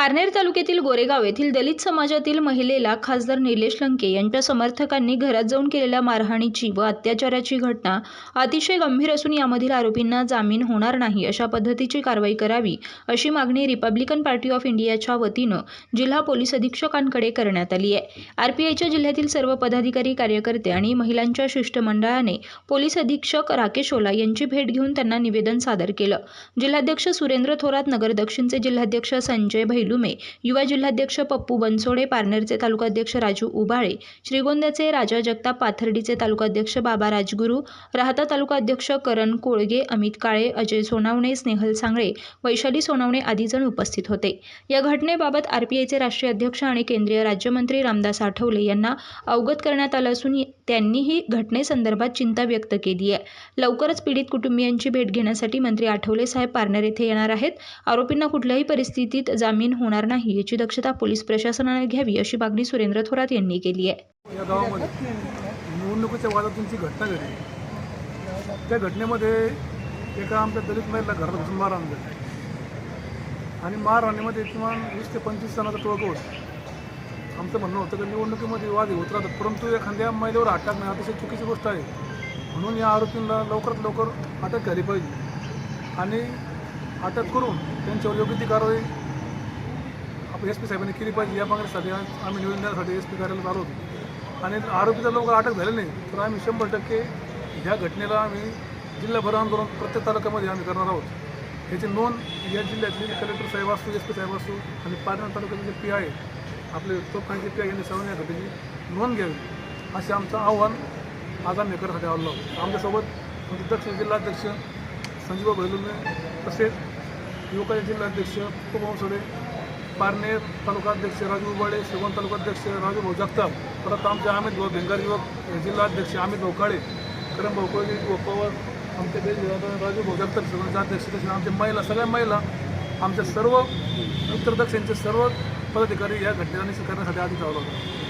पारनेर तालुक्यातील गोरेगाव येथील दलित समाजातील महिलेला खासदार निलेश लंके यांच्या समर्थकांनी घरात जाऊन केलेल्या मारहाणीची व अत्याचाराची घटना अतिशय गंभीर असून यामधील आरोपींना जामीन होणार नाही अशा पद्धतीची कारवाई करावी अशी मागणी रिपब्लिकन पार्टी ऑफ इंडियाच्या वतीनं जिल्हा पोलीस अधीक्षकांकडे करण्यात आली आहे. आरपीआयच्या जिल्ह्यातील सर्व पदाधिकारी कार्यकर्ते आणि महिलांच्या शिष्टमंडळाने पोलीस अधीक्षक राकेश ओला यांची भेट घेऊन त्यांना निवेदन सादर केलं. जिल्हाध्यक्ष सुरेंद्र थोरात नगर दक्षिणचे जिल्हाध्यक्ष संजय भैल भैलुमे युवा जिल्हाध्यक्ष पप्पू बनसोडे पारनेरचे तालुकाध्यक्ष राजू उबाळे श्रीगोंद्याचे राजा जगताप पाथर्डीचे तालुकाध्यक्ष बाबा राजगुरू राहता तालुकाध्यक्ष करण कोळगे अमित काळे अजय सोनावणे स्नेहल सांगळे वैशाली सोनावणे आदी जण उपस्थित होते. या घटनेबाबत आरपीआयचे राष्ट्रीय अध्यक्ष आणि केंद्रीय राज्यमंत्री रामदास आठवले यांना अवगत करण्यात आलं असून त्यांनीही घटनेसंदर्भात चिंता व्यक्त केली आहे. लवकरच पीडित कुटुंबियांची भेट घेण्यासाठी मंत्री आठवले साहेब पारनेर येथे येणार आहेत. आरोपींना कुठल्याही परिस्थितीत जामीन होणार नाही याची दक्षता पोलीस प्रशासनाने घ्यावी अशी मागणी सुरेंद्र थोरात यांनी केली आहे. या गावामध्ये निवडणुकीच्या वादातून घटना घडली. त्या घटनेमध्ये एका आमच्या दलित महिला घरात घुसून मारहाण झाली. आणि मारहाणीमध्ये किमान वीस ते पंचवीस जणांचा टोळकं होता. आमचं म्हणणं होतं की निवडणुकीमध्ये वाद होत राहतात परंतु एखाद्या महिलेवर अटक टाकणं अतिशय चुकीची गोष्ट आहे. म्हणून या आरोपींना लवकरात लवकर अटक झाली पाहिजे. आणि अटक करून त्यांच्यावर योग्य ती कारवाई एस पी साहेबांनी केली पाहिजे. या मागणीसाठी आम्ही निवेदन देण्यासाठी एस पी कार्यालयात आलो होतो. आणि आरोपीचा लवकर अटक झाली नाही तर आम्ही शंभर टक्के ह्या घटनेला आम्ही जिल्हाभर आंदोलन प्रत्येक तालुक्यामध्ये आम्ही करणार आहोत. याची नोंद या जिल्ह्यातले कलेक्टर साहेब असू एस पी साहेब असू आणि पाटणा तालुक्यातले जे पी आहे आपले तोफखानचे पी आय यांनी घटनेची नोंद घ्यावी. असे आमचं आव्हान आज आम्ही करण्यासाठी आलो आमच्यासोबत म्हणजे दक्षिण जिल्हाध्यक्ष संजीव बैलुने तसेच युवकाचे जिल्हाध्यक्ष उपवंसोडे पारनेर तालुकाध्यक्ष राजू उबाळे श्रीगोंद तालुकाध्यक्ष राजू भाऊ जगताप परत आमचे अमित भाऊ भेंगार युवक जिल्हाध्यक्ष अमित भाऊ काळे करम भाऊ कोळगे भाऊ पवार आमचे ते राजू भाऊ जगताप श्रीगोंदचे अध्यक्ष तसेच आमच्या महिला सगळ्या महिला आमच्या सर्व उत्तर दक्षिणचे सर्व पदाधिकारी या घटनेला निश्चित करण्यासाठी आधी चालू होतो.